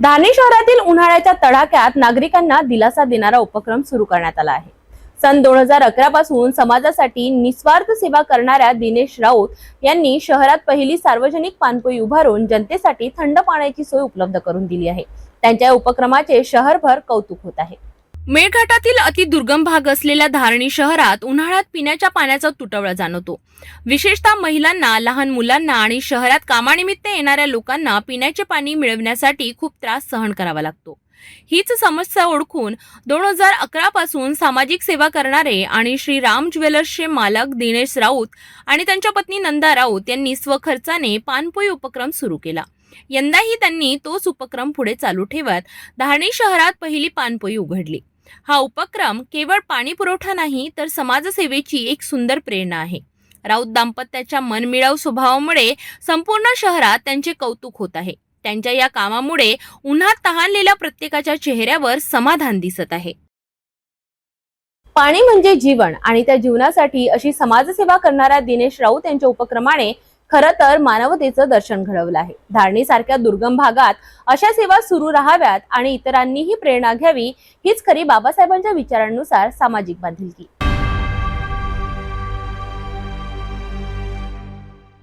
धाने शहरातील उन्हाळ्याच्या तडाख्यात नागरिकांना दिलासा देणारा उपक्रम सुरू करण्यात आला आहे. सन दोन हजार अकरा पासून समाजासाठी निस्वार्थ सेवा करणाऱ्या दिनेश राऊत यांनी शहरात पहिली सार्वजनिक पाणपोई उभारून जनतेसाठी थंड पाण्याची सोय उपलब्ध करून दिली आहे. त्यांच्या उपक्रमाचे शहरभर कौतुक होत आहे. मेळघाटातील अति दुर्गम भाग असलेल्या धारणी शहरात उन्हाळ्यात पिण्याच्या पाण्याचा तुटवडा जाणवतो. विशेषतः महिलांना लहान मुलांना आणि शहरात कामानिमित्त येणाऱ्या लोकांना पिण्याचे पाणी मिळवण्यासाठी खूप त्रास सहन करावा लागतो. हीच समस्या ओळखून दोन हजार अकरा पासून सामाजिक सेवा करणारे आणि श्री राम ज्वेलर्सचे मालक दिनेश राऊत आणि त्यांच्या पत्नी नंदा राऊत यांनी स्वखर्चाने पानपोई उपक्रम सुरू केला. यंदाही त्यांनी तोच उपक्रम पुढे चालू ठेवत धारणी शहरात पहिली पानपोई उघडली. हा उपक्रम केवळ पाणी पुरवठा नाही तर समाजसेवेची एक सुंदर प्रेरणा आहे. राऊत दाम्पत्याच्या मनमिळाऊ स्वभावामुळे संपूर्ण शहरात त्यांचे कौतुक होत आहे. त्यांच्या या कामामुळे उन्हात तहानलेल्या प्रत्येकाच्या चेहऱ्यावर समाधान दिसत आहे. पाणी म्हणजे जीवन आणि त्या जीवनासाठी अशी समाजसेवा करणाऱ्या दिनेश राऊत यांच्या उपक्रमाने खरं तर मानवतेचं दर्शन घडवलं आहे. धारणीसारख्या दुर्गम भागात अशा सेवा सुरू राहाव्यात आणि इतरांनीही प्रेरणा घ्यावी हीच खरी बाबासाहेबांच्या विचारांनुसार सामाजिक बांधिलकी.